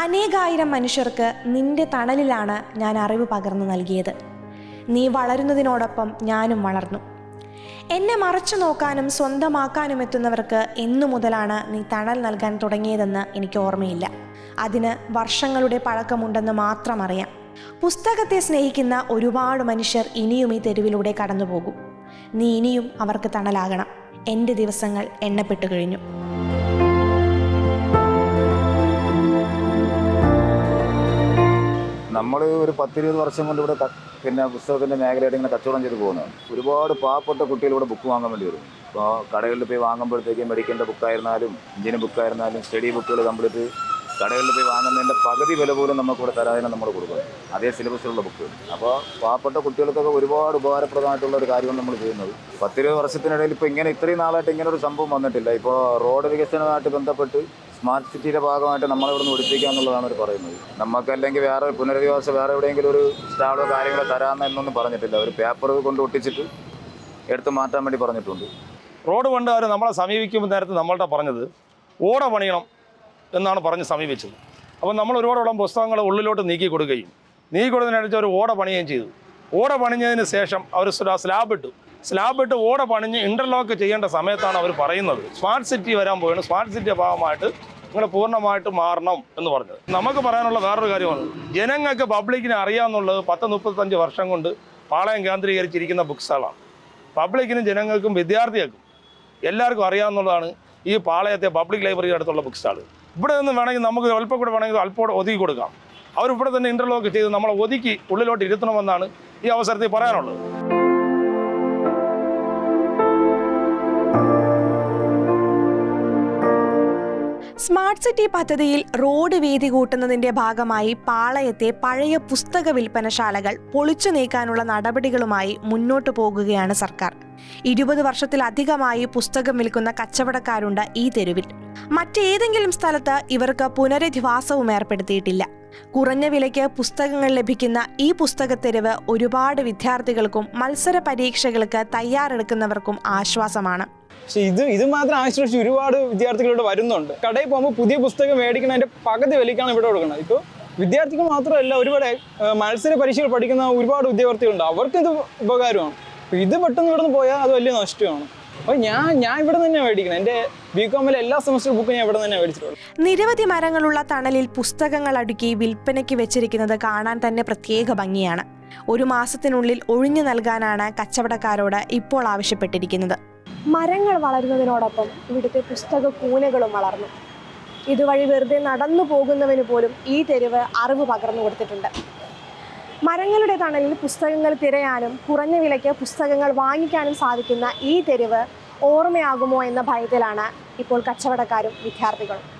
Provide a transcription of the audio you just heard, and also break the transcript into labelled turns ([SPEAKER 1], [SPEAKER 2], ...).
[SPEAKER 1] അനേകായിരം മനുഷ്യർക്ക് നിന്റെ തണലിലാണ് ഞാൻ അറിവ് പകർന്നു നൽകിയത്. നീ വളരുന്നതിനോടൊപ്പം ഞാനും വളർന്നു. എന്നെ മറച്ചു നോക്കാനും സ്വന്തമാക്കാനും എത്തുന്നവർക്ക് എന്നു മുതലാണ് നീ തണൽ നൽകാൻ തുടങ്ങിയതെന്ന് എനിക്ക് ഓർമ്മയില്ല. അതിന് വർഷങ്ങളുടെ പഴക്കമുണ്ടെന്ന് മാത്രം അറിയാം. പുസ്തകത്തെ സ്നേഹിക്കുന്ന ഒരുപാട് മനുഷ്യർ ഇനിയും ഈ തെരുവിലൂടെ കടന്നുപോകും. നീ ഇനിയും അവർക്ക് തണലാകണം. എന്റെ ദിവസങ്ങൾ എണ്ണപ്പെട്ടു കഴിഞ്ഞു.
[SPEAKER 2] നമ്മൾ ഒരു പത്തിരുപത് വർഷം കൊണ്ട് ഇവിടെ പിന്നെ പുസ്തകത്തിന്റെ മേഖലയായിട്ട് ഇങ്ങനെ കച്ചവടം ചെയ്ത് പോകുന്നതാണ് ഒരുപാട് പാവപ്പെട്ട കുട്ടികൾ ഇവിടെ ബുക്ക് വാങ്ങാൻ വേണ്ടി വരും. ഇപ്പോൾ കടകളിൽ പോയി വാങ്ങുമ്പോഴത്തേക്കും മെഡിക്കലിന്റെ ബുക്കായിരുന്നാലും എഞ്ചിന് ബുക്കായിരുന്നാലും സ്റ്റഡി ബുക്കുകൾ കംപ്ലീറ്റ് കടകളിൽ പോയി വാങ്ങുന്നതിന്റെ പകുതി വില പോലും നമുക്കിവിടെ തരാതെ നമ്മൾ കൊടുക്കും. അതേ സിലബസിലുള്ള ബുക്ക്. അപ്പോൾ പാവപ്പെട്ട കുട്ടികൾക്കൊക്കെ ഒരുപാട് ഉപകാരപ്രദമായിട്ടുള്ള ഒരു കാര്യമാണ് നമ്മൾ ചെയ്യുന്നത്. പത്തിരുപത് വർഷത്തിനിടയിൽ ഇപ്പോൾ ഇങ്ങനെ ഇത്രയും നാളായിട്ട് ഇങ്ങനെ ഒരു സംഭവം വന്നിട്ടില്ല. ഇപ്പോൾ റോഡ് വികസനമായിട്ട് ബന്ധപ്പെട്ട് സ്മാർട്ട് സിറ്റിയുടെ ഭാഗമായിട്ട് നമ്മളിവിടെ നിന്ന് ഒടിപ്പിക്കുക എന്നുള്ളതാണ് അവർ പറയുന്നത്. നമുക്കല്ലെങ്കിൽ വേറെ പുനരധിവാസം വേറെ എവിടെയെങ്കിലും ഒരു സ്റ്റാളോ കാര്യങ്ങളോ തരാമെന്ന് എന്നൊന്നും പറഞ്ഞിട്ടില്ല. ഒരു പേപ്പർ കൊണ്ട് ഒട്ടിച്ചിട്ട് എടുത്ത് മാറ്റാൻ വേണ്ടി പറഞ്ഞിട്ടുണ്ട്.
[SPEAKER 3] റോഡ് പണ്ട് അവർ നമ്മളെ സമീപിക്കുമ്പോൾ നേരത്തെ നമ്മളുടെ പറഞ്ഞത് ഓട പണിയണം എന്നാണ് പറഞ്ഞ് സമീപിച്ചത്. അപ്പോൾ നമ്മൾ ഒരുപാടോളം പുസ്തകങ്ങൾ ഉള്ളിലോട്ട് നീക്കി കൊടുക്കുകയും നീക്കി കൊടുത്തതിനനുസരിച്ച് ഒരു ഓട പണിയുകയും ചെയ്തു. ഓട പണിഞ്ഞതിന് ശേഷം അവർ സ്ലാബ് ഇട്ടു. സ്ലാബ് ഇട്ട് ഓട പണിഞ്ഞ് ഇന്റർലോക്ക് ചെയ്യേണ്ട സമയത്താണ് അവർ പറയുന്നത്. സ്മാർട്ട് സിറ്റി വരാൻ പോയാണ് സ്മാർട്ട് സിറ്റിയുടെ ഭാഗമായിട്ട് നിങ്ങൾ പൂർണമായിട്ട് മാറണം എന്ന് പറഞ്ഞത്. നമുക്ക് പറയാനുള്ള വേറൊരു കാര്യമാണ്. ജനങ്ങൾക്ക് പബ്ലിക്കിനെ അറിയാമെന്നുള്ളത് പത്ത് മുപ്പത്തഞ്ച് വർഷം കൊണ്ട് പാളയം കേന്ദ്രീകരിച്ചിരിക്കുന്ന ബുക്സുകളാണ് പബ്ലിക്കിനും ജനങ്ങൾക്കും വിദ്യാർത്ഥികൾക്കും എല്ലാവർക്കും അറിയാമെന്നുള്ളതാണ് ഈ പാളയത്തെ പബ്ലിക് ലൈബ്രറിയുടെ അടുത്തുള്ള ബുക്ക് സ്റ്റാൾ ഇവിടെ നിന്ന് വേണമെങ്കിൽ നമുക്ക് അല്പം കൂടെ വേണമെങ്കിൽ അല്പം കൂടെ ഒതുക്കി കൊടുക്കാം. അവരിവിടെ തന്നെ ഇന്റർലോക്ക് ചെയ്ത് നമ്മളെ ഒതുക്കി ഉള്ളിലോട്ട് ഇരുത്തണമെന്നാണ് ഈ അവസരത്തിൽ പറയാനുള്ളത്.
[SPEAKER 1] സ്മാർട്ട് സിറ്റി പദ്ധതിയിൽ റോഡ് വീതി കൂട്ടുന്നതിന്റെ ഭാഗമായി പാളയത്തെ പഴയ പുസ്തക വിൽപ്പനശാലകൾ പൊളിച്ചു നീക്കാനുള്ള നടപടികളുമായി മുന്നോട്ടു പോകുകയാണ് സർക്കാർ. ഇരുപത് വർഷത്തിലധികമായി പുസ്തകം വിൽക്കുന്ന കച്ചവടക്കാരുണ്ട് ഈ തെരുവിൽ. മറ്റേതെങ്കിലും സ്ഥലത്ത് ഇവർക്ക് പുനരധിവാസവും ഏർപ്പെടുത്തിയിട്ടില്ല. കുറഞ്ഞ വിലയ്ക്ക് പുസ്തകങ്ങൾ ലഭിക്കുന്ന ഈ പുസ്തകത്തെരുവ് ഒരുപാട് വിദ്യാർത്ഥികൾക്കും മത്സര പരീക്ഷകൾക്ക് തയ്യാറെടുക്കുന്നവർക്കും ആശ്വാസമാണ്.
[SPEAKER 4] പക്ഷെ ഇത് ഇത് മാത്രം ആശ്രയിച്ച് ഒരുപാട് വിദ്യാർത്ഥികൾ ഇവിടെ വരുന്നുണ്ട്. കടയിൽ പോകുമ്പോൾ പുതിയ പുസ്തകം മേടിക്കണതിന്റെ പകുതി വിലയ്ക്കാണ് ഇവിടെ കൊടുക്കുന്നത്. ഇപ്പോൾ വിദ്യാർത്ഥികൾ മാത്രമല്ല ഒരുപാട് മത്സര പരീക്ഷകൾ പഠിക്കുന്ന ഒരുപാട് ഉദ്യോഗാർത്ഥികളുണ്ട് അവർക്ക് ഇത് ഉപകാരമാണ്. അപ്പോൾ ഇത് പെട്ടെന്ന് ഇവിടെ നിന്ന് പോയാൽ അത് വലിയ നഷ്ടമാണ്. അപ്പോൾ ഞാൻ ഞാൻ ഇവിടെ തന്നെ മേടിക്കണം എന്റെ ബി കോമിലെ എല്ലാ സെമസ്റ്റർ ബുക്കും ഞാൻ ഇവിടെ തന്നെ മേടിച്ചിട്ടുള്ളൂ
[SPEAKER 1] നിരവധി മരങ്ങളുള്ള തണലിൽ പുസ്തകങ്ങൾ അടുക്കി വിൽപ്പനയ്ക്ക് വെച്ചിരിക്കുന്നത് കാണാൻ തന്നെ പ്രത്യേക ഭംഗിയാണ്. ഒരു മാസത്തിനുള്ളിൽ ഒഴിഞ്ഞു നൽകാനാണ് കച്ചവടക്കാരോട് ഇപ്പോൾ ആവശ്യപ്പെട്ടിരിക്കുന്നത്.
[SPEAKER 5] മരങ്ങൾ വളരുന്നതിനോടൊപ്പം ഇവിടുത്തെ പുസ്തക കൂനകളും വളർന്നു. ഇതുവഴി വെറുതെ നടന്നു പോകുന്നവന് പോലും ഈ തെരുവ് അറിവ് പകർന്നു കൊടുത്തിട്ടുണ്ട്. മരങ്ങളുടെ തണലിൽ പുസ്തകങ്ങൾ തിരയാനും കുറഞ്ഞ വിലയ്ക്ക് പുസ്തകങ്ങൾ വാങ്ങിക്കാനും സാധിക്കുന്ന ഈ തെരുവ് ഓർമ്മയാകുമോ എന്ന ഭയത്തിലാണ് ഇപ്പോൾ കച്ചവടക്കാരും വിദ്യാർത്ഥികളും.